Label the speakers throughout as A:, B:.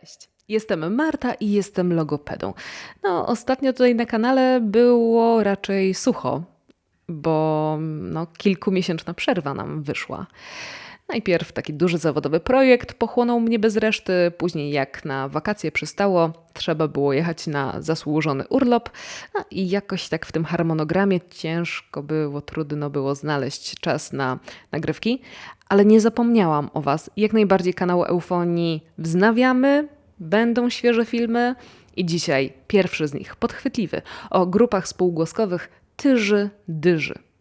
A: Cześć, jestem Marta i jestem logopedą. No, ostatnio tutaj na kanale było raczej sucho, bo no, kilkumiesięczna przerwa nam wyszła. Najpierw taki duży zawodowy projekt pochłonął mnie bez reszty, później jak na wakacje przystało, trzeba było jechać na zasłużony urlop no i jakoś tak w tym harmonogramie ciężko było, trudno było znaleźć czas na nagrywki, ale nie zapomniałam o Was. Jak najbardziej kanał Eufonii wznawiamy, będą świeże filmy i dzisiaj pierwszy z nich, podchwytliwy, o grupach spółgłoskowych Tyży Dyży.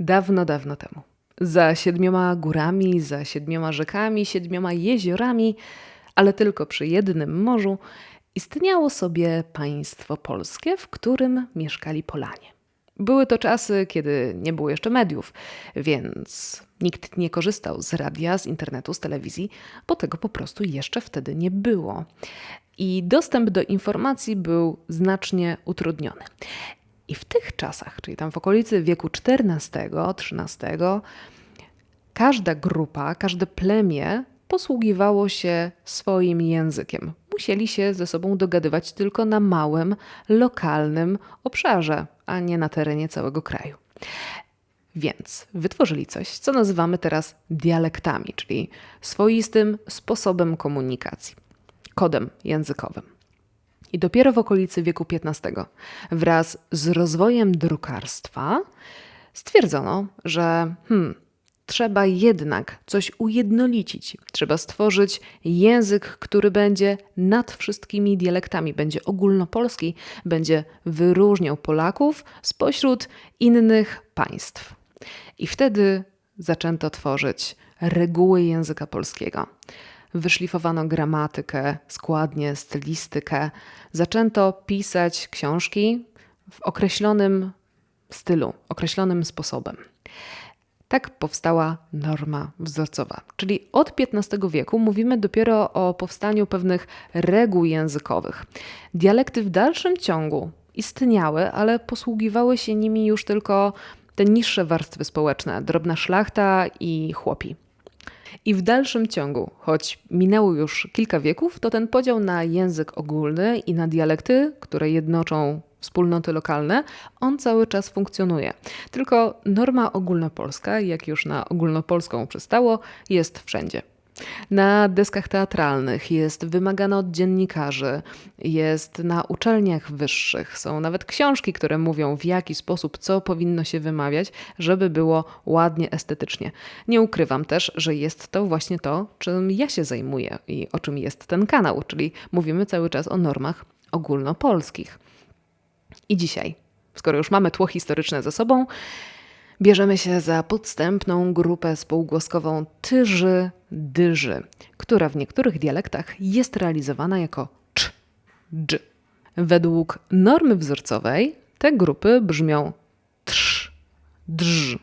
A: Dawno, dawno temu. Za siedmioma górami, za siedmioma rzekami, siedmioma jeziorami, ale tylko przy jednym morzu, istniało sobie państwo polskie, w którym mieszkali Polanie. Były to czasy, kiedy nie było jeszcze mediów, więc nikt nie korzystał z radia, z internetu, z telewizji, bo tego po prostu jeszcze wtedy nie było. I dostęp do informacji był znacznie utrudniony. I w tych czasach, czyli tam w okolicy wieku XIV-XIII, każda grupa, każde plemię posługiwało się swoim językiem. Musieli się ze sobą dogadywać tylko na małym, lokalnym obszarze, a nie na terenie całego kraju. Więc wytworzyli coś, co nazywamy teraz dialektami, czyli swoistym sposobem komunikacji, kodem językowym. I dopiero w okolicy wieku XV, wraz z rozwojem drukarstwa, stwierdzono, że hmm, trzeba jednak coś ujednolicić. Trzeba stworzyć język, który będzie nad wszystkimi dialektami, będzie ogólnopolski, będzie wyróżniał Polaków spośród innych państw. I wtedy zaczęto tworzyć reguły języka polskiego wyszlifowano gramatykę, składnie, stylistykę. Zaczęto pisać książki w określonym stylu, określonym sposobem. Tak powstała norma wzorcowa. Czyli od XV wieku mówimy dopiero o powstaniu pewnych reguł językowych. Dialekty w dalszym ciągu istniały, ale posługiwały się nimi już tylko te niższe warstwy społeczne, drobna szlachta i chłopi. I w dalszym ciągu, choć minęło już kilka wieków, to ten podział na język ogólny i na dialekty, które jednoczą wspólnoty lokalne, on cały czas funkcjonuje. Tylko norma ogólnopolska, jak już na ogólnopolską przystało, jest wszędzie. Na deskach teatralnych jest wymagane od dziennikarzy, jest na uczelniach wyższych, są nawet książki, które mówią w jaki sposób co powinno się wymawiać, żeby było ładnie, estetycznie. Nie ukrywam też, że jest to właśnie to, czym ja się zajmuję i o czym jest ten kanał, czyli mówimy cały czas o normach ogólnopolskich. I dzisiaj, skoro już mamy tło historyczne za sobą, bierzemy się za podstępną grupę spółgłoskową tyży dyży, która w niektórych dialektach jest realizowana jako cz, dż. Według normy wzorcowej te grupy brzmią trz, drż.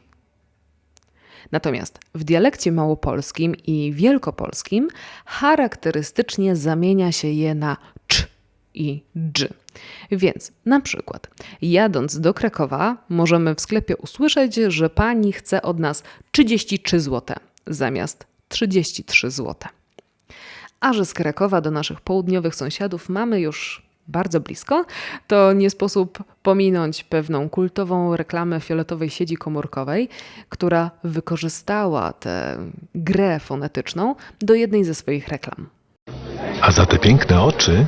A: Natomiast w dialekcie małopolskim i wielkopolskim charakterystycznie zamienia się je na cz i dż. Więc na przykład, jadąc do Krakowa, możemy w sklepie usłyszeć, że pani chce od nas 33 zł zamiast 33 zł. A że z Krakowa do naszych południowych sąsiadów mamy już bardzo blisko, to nie sposób pominąć pewną kultową reklamę fioletowej sieci komórkowej, która wykorzystała tę grę fonetyczną do jednej ze swoich reklam.
B: A za te piękne oczy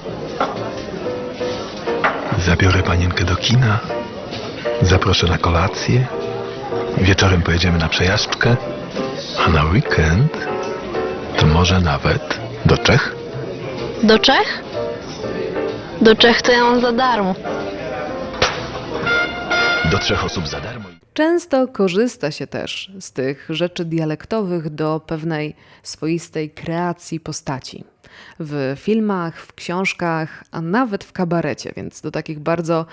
B: zabiorę panienkę do kina, zaproszę na kolację, wieczorem pojedziemy na przejażdżkę, a na weekend to może nawet do Czech?
C: Do Czech? Do Czech to ja mam za darmo.
B: Do trzech osób za darmo.
A: Często korzysta się też z tych rzeczy dialektowych do pewnej swoistej kreacji postaci. W filmach, w książkach, a nawet w kabarecie, więc do takich bardzo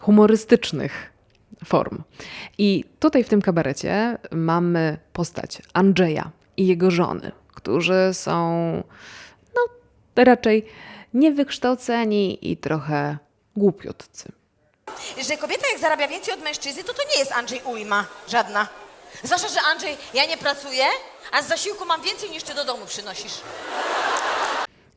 A: humorystycznych form. I tutaj w tym kabarecie mamy postać Andrzeja i jego żony, którzy są no, raczej niewykształceni i trochę głupiutcy.
D: że kobieta jak zarabia więcej od mężczyzny, to to nie jest Andrzej Ujma żadna. Zwłaszcza, że Andrzej, ja nie pracuję, a z zasiłku mam więcej niż ty do domu przynosisz.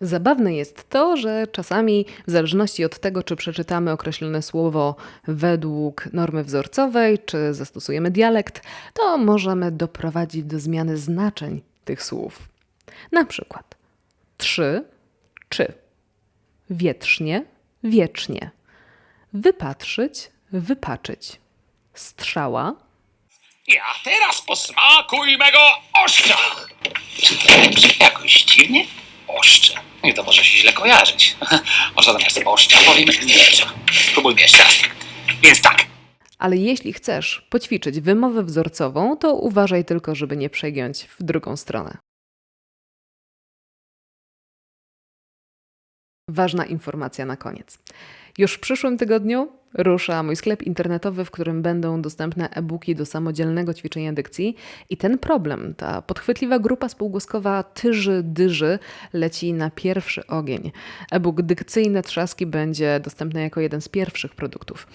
A: Zabawne jest to, że czasami, w zależności od tego, czy przeczytamy określone słowo według normy wzorcowej, czy zastosujemy dialekt, to możemy doprowadzić do zmiany znaczeń tych słów. Na przykład trzy, czy, wietrznie, wiecznie, wypatrzyć, wypaczyć, strzała,
E: Ja teraz posmakuj mego oszcza! Czy to jakoś dziwnie? Nie, to może się źle kojarzyć. Może zamiast oszcza powiem miecza. Spróbujmy jeszcze raz. Więc tak.
A: Ale jeśli chcesz poćwiczyć wymowę wzorcową, to uważaj tylko, żeby nie przegiąć w drugą stronę. Ważna informacja na koniec. Już w przyszłym tygodniu rusza mój sklep internetowy, w którym będą dostępne e-booki do samodzielnego ćwiczenia dykcji. I ten problem, ta podchwytliwa grupa spółgłoskowa tyży, dyży, leci na pierwszy ogień. E-book Dykcyjne Trzaski będzie dostępny jako jeden z pierwszych produktów.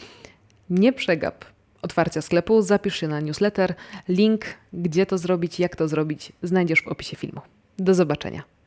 A: Nie przegap otwarcia sklepu, zapisz się na newsletter. Link, gdzie to zrobić, jak to zrobić, znajdziesz w opisie filmu. Do zobaczenia.